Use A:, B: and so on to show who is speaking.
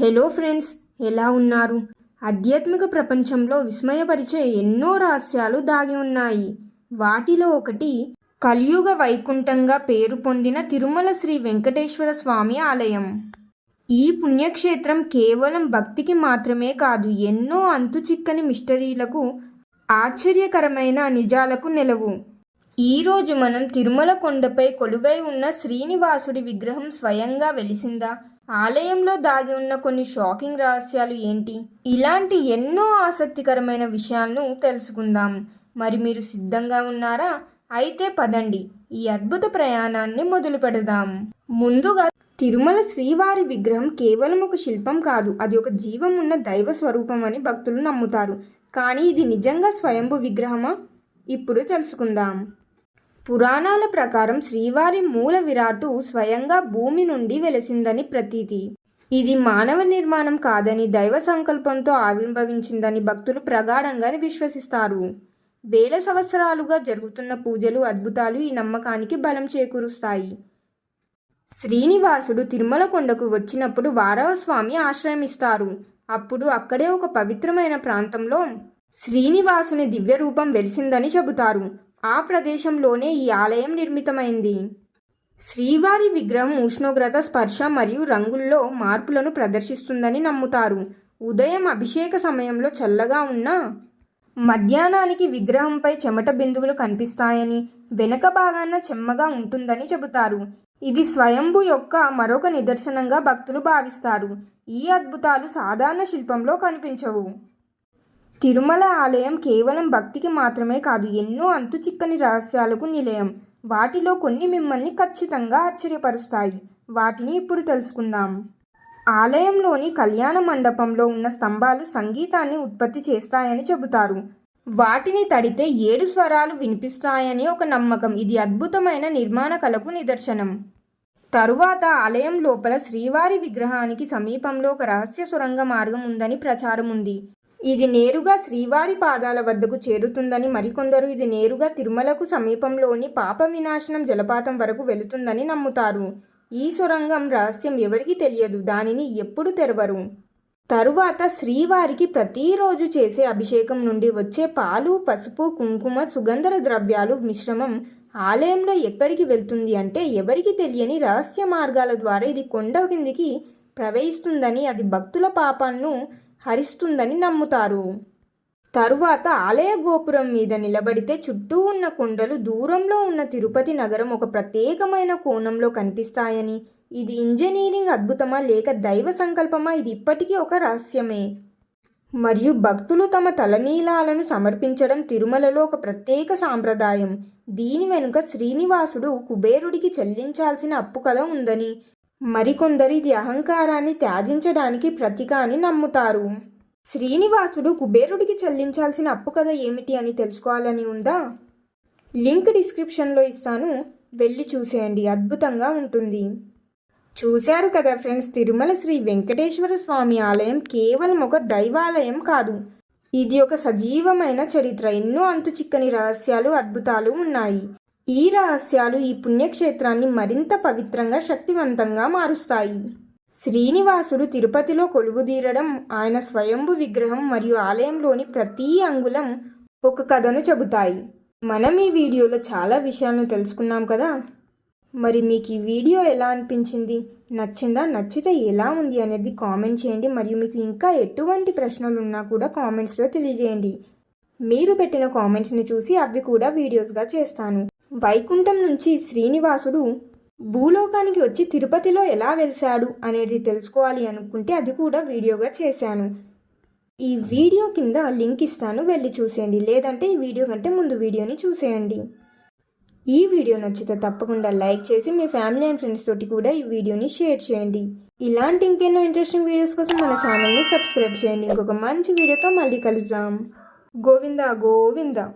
A: Hello friends ఎలా ఉన్నారు? ఆధ్యాత్మిక ప్రపంచంలో విస్మయపరిచే ఎన్నో రహస్యాలు దాగి ఉన్నాయి. వాటిలో ఒకటి కలియుగ వైకుంఠంగా పేరు పొందిన తిరుమల శ్రీ వెంకటేశ్వర స్వామి ఆలయం. ఈ పుణ్యక్షేత్రం కేవలం భక్తికి మాత్రమే కాదు ఎన్నో అంతుచిక్కని మిస్టరీలకు ఆశ్చర్యకరమైన నిజాలకు నెలవు. ఈరోజు మనం తిరుమల కొండపై కొలువై ఉన్న శ్రీనివాసుడి విగ్రహం స్వయంగా వెలిసిందా? ఆలయంలో దాగి ఉన్న కొన్ని షాకింగ్ రహస్యాలు ఏంటి? ఇలాంటి ఎన్నో ఆసక్తికరమైన విషయాలను తెలుసుకుందాం. మరి మీరు సిద్ధంగా ఉన్నారా? అయితే పదండి. ఈ అద్భుత ప్రయాణాన్ని మొదలు పెడదాం. ముందుగా తిరుమల శ్రీవారి విగ్రహం కేవలం ఒక శిల్పం కాదు. అది ఒక జీవం ఉన్న దైవ స్వరూపం అని భక్తులు నమ్ముతారు. కానీ ఇది నిజంగా స్వయంభు విగ్రహమా? ఇప్పుడు తెలుసుకుందాం. పురాణాల ప్రకారం శ్రీవారి మూల విరాటు స్వయంగా భూమి నుండి వెలసిందని ప్రతీతి. ఇది మానవ నిర్మాణం కాదని దైవ సంకల్పంతో ఆవిర్భవించిందని భక్తులు ప్రగాఢంగా విశ్వసిస్తారు. వేల సంవత్సరాలుగా జరుగుతున్న పూజలు అద్భుతాలు ఈ నమ్మకానికి బలం చేకూరుస్తాయి. శ్రీనివాసుడు తిరుమల కొండకు వచ్చినప్పుడు వారవస్వామి ఆశ్రమిస్తారు అప్పుడు అక్కడే ఒక పవిత్రమైన ప్రాంతంలో శ్రీనివాసుని దివ్య రూపం వెలిసిందని చెబుతారు. ఆ ప్రదేశంలోనే ఈ ఆలయం నిర్మితమైంది. శ్రీవారి విగ్రహం ఉష్ణోగ్రత స్పర్శ మరియు రంగుల్లో మార్పులను ప్రదర్శిస్తుందని నమ్ముతారు. ఉదయం అభిషేక సమయంలో చల్లగా ఉన్న మధ్యాహ్నానికి విగ్రహంపై చెమట బిందువులు కనిపిస్తాయని వెనక భాగాన చెమ్మగా ఉంటుందని చెబుతారు. ఇది స్వయంభు యొక్క మరొక నిదర్శనంగా భక్తులు భావిస్తారు. ఈ అద్భుతాలు సాధారణ శిల్పంలో కనిపించవు. తిరుమల ఆలయం కేవలం భక్తికి మాత్రమే కాదు ఎన్నో అంతుచిక్కని రహస్యాలకు నిలయం. వాటిలో కొన్ని మిమ్మల్ని ఖచ్చితంగా ఆశ్చర్యపరుస్తాయి. వాటిని ఇప్పుడు తెలుసుకుందాం. ఆలయంలోని కళ్యాణ మండపంలో ఉన్న స్తంభాలు సంగీతాన్ని ఉత్పత్తి చేస్తాయని చెబుతారు. వాటిని తడితే ఏడు స్వరాలు వినిపిస్తాయని ఒక నమ్మకం. ఇది అద్భుతమైన నిర్మాణ కళకు నిదర్శనం. తరువాత ఆలయం లోపల శ్రీవారి విగ్రహానికి సమీపంలో ఒక రహస్య సొరంగ మార్గం ఉందని ప్రచారం ఉంది. ఇది నేరుగా శ్రీవారి పాదాల వద్దకు చేరుతుందని మరికొందరు ఇది నేరుగా తిరుమలకు సమీపంలోని పాప వినాశనం జలపాతం వరకు వెళుతుందని నమ్ముతారు. ఈ సొరంగం రహస్యం ఎవరికి తెలియదు దానిని ఎప్పుడు తెరవరు. తరువాత శ్రీవారికి ప్రతిరోజు చేసే అభిషేకం నుండి వచ్చే పాలు పసుపు కుంకుమ సుగంధ ద్రవ్యాలు మిశ్రమం ఆలయంలో ఎక్కడికి వెళ్తుంది అంటే ఎవరికి తెలియని రహస్య మార్గాల ద్వారా ఇది కొండ కిందికి ప్రవహిస్తుందని అది భక్తుల పాపాలను హరిస్తుందని నమ్ముతారు. తరువాత ఆలయ గోపురం మీద నిలబడితే చుట్టూ ఉన్న కొండలు దూరంలో ఉన్న తిరుపతి నగరం ఒక ప్రత్యేకమైన కోణంలో కనిపిస్తాయని. ఇది ఇంజనీరింగ్ అద్భుతమా లేక దైవ సంకల్పమా? ఇది ఇప్పటికీ ఒక రహస్యమే. మరియు భక్తులు తమ తలనీలాలను సమర్పించడం తిరుమలలో ఒక ప్రత్యేక సాంప్రదాయం. దీని వెనుక శ్రీనివాసుడు కుబేరుడికి చెల్లించాల్సిన అప్పు కథ ఉందని. మరికొందరు ఇది అహంకారాన్ని త్యాజించడానికి ప్రతీక అని నమ్ముతారు. శ్రీనివాసుడు కుబేరుడికి చెల్లించాల్సిన అప్పు కథ ఏమిటి అని తెలుసుకోవాలని ఉందా? లింక్ డిస్క్రిప్షన్లో ఇస్తాను. వెళ్ళి చూసేయండి. అద్భుతంగా ఉంటుంది. చూశారు కదా ఫ్రెండ్స్ తిరుమల శ్రీ వెంకటేశ్వర స్వామి ఆలయం కేవలం ఒక దైవాలయం కాదు. ఇది ఒక సజీవమైన చరిత్ర. ఎన్నో అంతుచిక్కని రహస్యాలు అద్భుతాలు ఉన్నాయి. ఈ రహస్యాలు ఈ పుణ్యక్షేత్రాన్ని మరింత పవిత్రంగా శక్తివంతంగా మారుస్తాయి. శ్రీనివాసుడు తిరుపతిలో కొలువుదీరడం ఆయన స్వయంభు విగ్రహం మరియు ఆలయంలోని ప్రతి అంగుళం ఒక కథను చెబుతాయి. మనం ఈ వీడియోలో చాలా విషయాలను తెలుసుకున్నాం కదా? మరి మీకు ఈ వీడియో ఎలా అనిపించింది? నచ్చిందా? నచ్చితే ఎలా ఉంది అనేది కామెంట్ చేయండి. మరియు మీకు ఇంకా ఎటువంటి ప్రశ్నలు ఉన్నా కూడా కామెంట్స్లో తెలియజేయండి. మీరు పెట్టిన కామెంట్స్ని చూసి అవి కూడా వీడియోస్గా చేస్తాను. వైకుంఠం నుంచి శ్రీనివాసుడు భూలోకానికి వచ్చి తిరుపతిలో ఎలా వెలిశాడు అనేది తెలుసుకోవాలి అనుకుంటే అది కూడా వీడియోగా చేశాను. ఈ వీడియో కింద లింక్ ఇస్తాను వెళ్ళి చూసేయండి. లేదంటే ఈ వీడియో కంటే ముందు వీడియోని చూసేయండి. ఈ వీడియో నచ్చితే తప్పకుండా లైక్ చేసి మీ ఫ్యామిలీ అండ్ ఫ్రెండ్స్ తోటి కూడా ఈ వీడియోని షేర్ చేయండి. ఇలాంటి ఇంకెన్నో ఇంట్రెస్టింగ్ వీడియోస్ కోసం మన ఛానల్ని సబ్స్క్రైబ్ చేయండి. ఇంకొక మంచి వీడియోతో మళ్ళీ కలుద్దాం. గోవిందా గోవిందా.